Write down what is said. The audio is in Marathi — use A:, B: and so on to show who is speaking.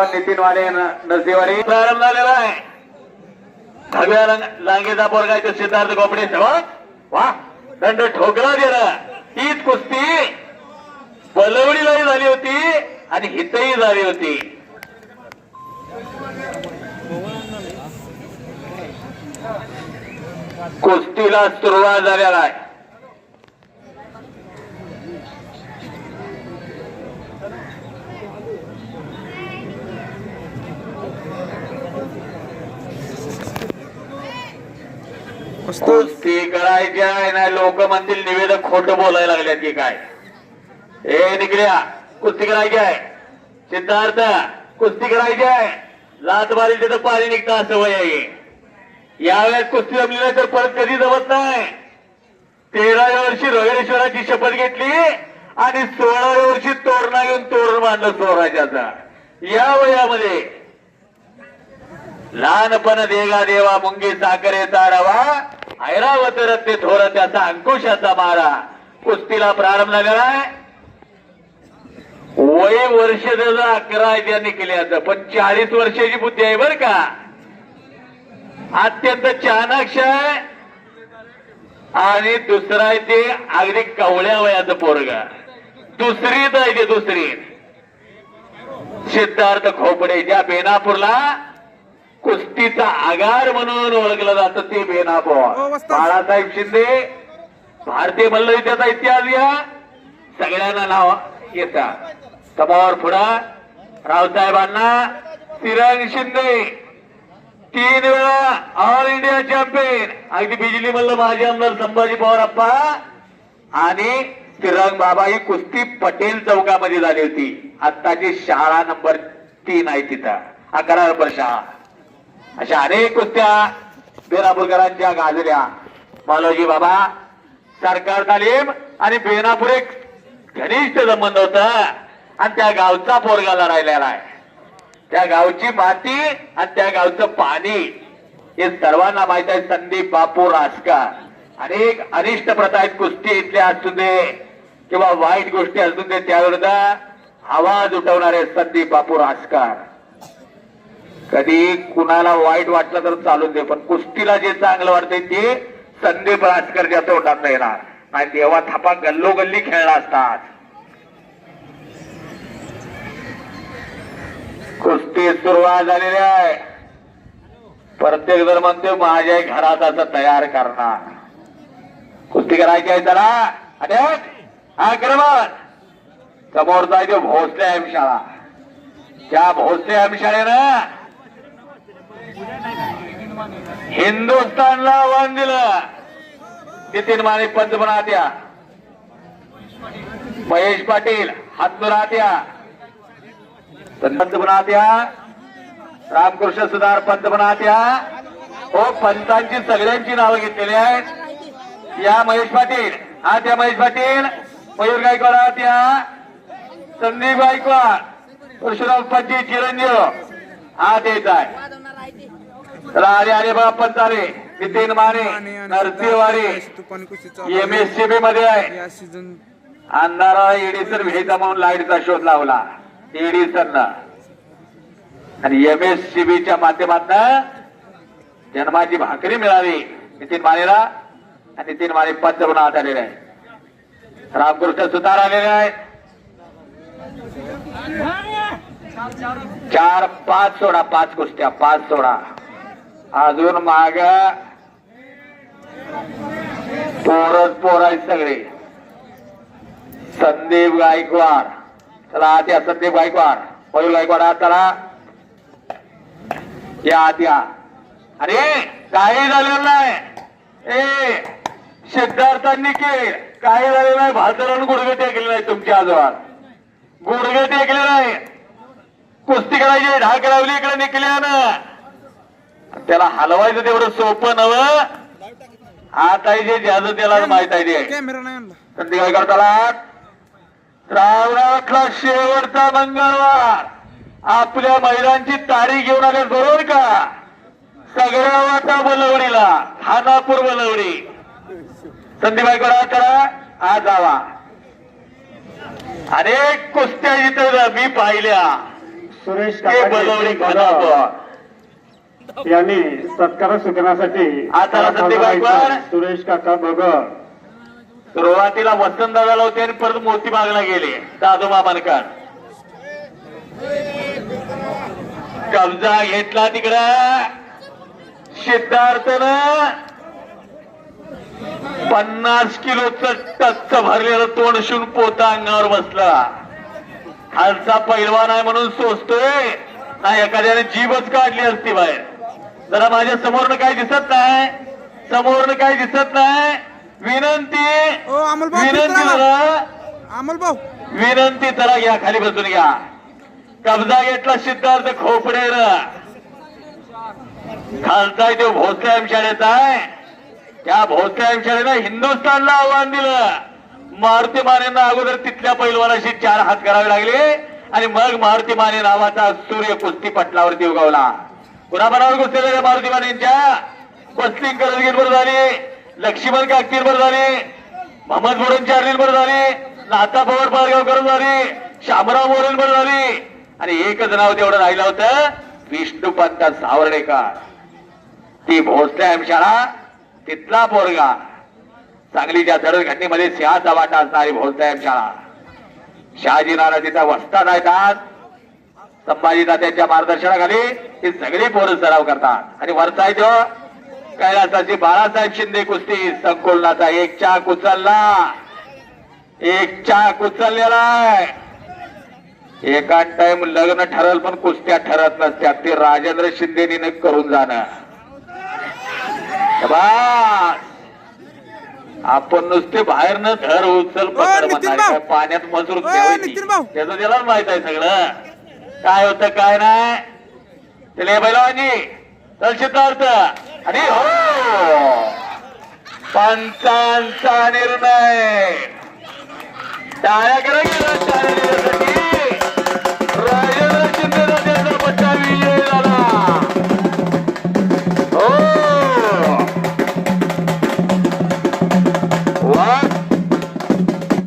A: नितीन वाले नरसिंहवाडी प्रारंभ झालेला आहे. धव्या रंग- लांगेचा पोरगा सिद्धार्थ गोपडे वा. दंड ठोकला गेला. हीच कुस्ती. बलवडीलाही झाली होती आणि हितही झाली होती. कुस्तीला सुरुवात झालेला आहे. कुस्ती करायची आहे ना लोक म्हणतील निवेदक खोट बोलायला लागल्यात की काय? हे निकड्या कुस्ती करायची आहे. सिद्धार्थ कुस्ती करायची आहे. लात मारी तिथं पाणी निघता असं वय आहे. यावेळेस कुस्ती जमली नाही तर परत कधी जमत नाही. तेराव्या वर्षी रोगेश्वराची शपथ घेतली आणि सोळाव्या वर्षी तोरणा घेऊन तोरण मांडलं स्वराज्याचा. या वयामध्ये लहानपण देगा देवा मुंगी साखरेचा रवा ऐरावत रत्ते थोर त्याचा अंकुशाचा मारा कुस्तीला प्रारंभ झालेला आहे वय वर्ष त्याचं अकरा आहे त्यांनी केल्याचं पण चाळीस वर्षाची बुद्धी आहे बर का? अत्यंत चाणाक्ष आहे. आणि दुसरा आहे ते अगदी कवळ्या वयाचं पोरग. दुसरीच आहे ते दुसरी. सिद्धार्थ खोपडे ज्या बेनापूरला कुस्तीचा आगार म्हणून ओळखलं जातं ते बेनापूर बाळासाहेब शिंदे भारतीय मल्लयुद्धाचा इतिहास या सगळ्यांना नाव येतात समोर पुढा रावसाहेबांना तिरंग शिंदे. तीन वेळा ऑल इंडिया चॅम्पियन अगदी बिजली मल्ल माजी आमदार संभाजी पवारप्पा आणि तिरंग बाबा ही कुस्ती पटेल चौकामध्ये झाली होती. आत्ताची शाळा नंबर तीन आहे तिथं. अकरा नंबर शाळा. अशा अनेक कुस्त्या बेनापूरकरांच्या गाजल्या. मालोजी बाबा सरकार तालीम आणि बेनापूर एक घनिष्ठ संबंध होता. आणि त्या गावचा पोरगाला राहिलेला आहे. त्या गावची माती आणि त्या गावचं पाणी. हे सर्वांना माहीत आहे संदीप बापू रासकार अनेक अनिष्ट प्रथा आहेत कुस्ती इथल्या असू दे किंवा वाईट गोष्टी असू दे त्याविरुद्ध आवाज उठवणारे संदीप बापू रासकार कधी कुणाला वाईट वाटलं तर चालून दे पण कुस्तीला जे चांगलं वाटतंय ते संदीप राजकरच्या तोंडात येणार. नाही देवा थापा गल्लोगल्ली खेळला असतात. कुस्ती सुरुवात झालेली आहे. प्रत्येक जण म्हणतो माझ्या घरात असं तयार करणार. कुस्ती करायची आहे त्याला. अरे आक्रमण समोरचा आहे तो भोसले आमशाळा त्या भोसले आमशाळेनं हिंदुस्थानला आव्हान दिलं. नितीन माने पंतप्रधान महेश पाटील हातनुरात्या पंतप्रधात्या रामकृष्ण सुधार पंतप्रधात्या हो पंतांची सगळ्यांची नावं घेतलेली आहेत. या महेश पाटील हा त्या महेश पाटील मयूर गायकवाड त्या संदीप गायकवाड परशुराम पंजी चिरंजीव. हा तेच आहे. चला अरे अरे बा पंचाले नितीन माने
B: कुस्ती
A: एम एस सी बी मध्ये आहे. अंधारा एडिसन व्हायचा म्हणून लाईटचा शोध लावला. एडिसन आणि एम एस सी बीच्या माध्यमातून जन्माची भाकरी मिळावी. नितीन मानेला. आणि नितीन माने पंचमनाथ आलेले आहे रामकृष्ण सुतार आलेले आहेत. चार पाच सोडा पाच कुस्त्या पाच सोडा. अजून माग पोरच पोर आहेत सगळे. संदीप गायकवाड. चला आत या संदीप गायकवाड. मयूर गायकवाड आत चला. या आत या. अरे काही झालेलं नाही. ए सिद्धार्थांनी केले काही झालेलं नाही. भाजरानं गुडघे टेकले नाही तुमच्या आजोबा. गुडघे टेकले नाही कुस्ती करायची ढाक लावली इकडे निकल्यानं त्याला हलवायचं तेवढं सोपं नव आता जे ज्याचं त्याला माहीत आहे ते. काय करताला श्रावणातला शेवटचा मंगळवार. आपल्या महिलांची तारीख घेऊन आले बरोबर का? सगळ्या वाटा बलवडीला. खानापूर बलवडी. संदीप करा करा. आज जावा. अनेक कुस्त्या इथं मी पाहिल्या.
B: सुरेश
A: बलवडी खानापूर.
B: यांनी सत्कार स्वीकारण्यासाठी
A: आता.
B: सुरेश काका भगर
A: सुरुवातीला वसंत दादाला होते आणि परत मोती बागला गेले. दादू मामानकर कब्जा घेतला तिकडं. सिद्धार्थनं पन्नास किलोचं टच्च भरलेलं तोंड शिवून पोता अंगावर बसला. खालचा पैलवान आहे म्हणून सोचतोय ना एखाद्याने जीवच काढली असती बाहेर. जरा माझ्या समोरनं काय दिसत नाही. समोरनं काय दिसत नाही. विनंती विनंती. जरा.
C: अमोल भाऊ.
A: विनंती जरा घ्या खाली बसून घ्या. कब्जा घेतला सिद्धार्थ खोपडे खालचा तो भोसले शाळेचा आहे. त्या भोसले शाळेनं हिंदुस्थानला आव्हान दिलं. मारुती मानेंना अगोदर तिथल्या पैलवानाशी चार हात करावे लागले. आणि मग मारुती माने नावाचा सूर्य कुस्ती पटलावरती उगवला. कुणाबरोबर मनावर झाल्या मारुती मानेंच्या बसलिंग करत झाली लक्ष्मण काकतीर बरं झाली मोहम्मद बोरन चार्लील झाली नाता पवार पारगावकर झाली शामराव मोरेन बरं झाली. आणि एकच नाव तेवढं राहिलं होतं विष्णुपंत सावर्डेकर. ती भोसले शाळा तिथला पोरगा. सांगलीच्या धडक घटनेमध्ये सिंहाचा वाटा असणारी भोसले शाळा शहाजी नाना तिथं वस्ताद आहेत त्यांच्या संभाजी तात्यांच्या मार्गदर्शनाखाली ही सगळी पोरं सराव करतात. आणि वरचा आहे तो कैलासाची बाळासाहेब शिंदे कुस्ती संकुलनाचा. एक चाक उचलला एक चाक उचललेला एका टाइम लग्न ठरल पण कुस्त्या ठरत नसत्यात ते राजेंद्र शिंदेने करून जाणं. आपण नुसते बाहेर न धर उचल पकड पाण्यात मजूर. त्याचं त्यालाच माहीत आहे सगळं. काय होतं काय नाही? त्याला बैलवानी चल सिद्धार्थ. आणि हो! पंचांचा निर्णय. टाळ्या करा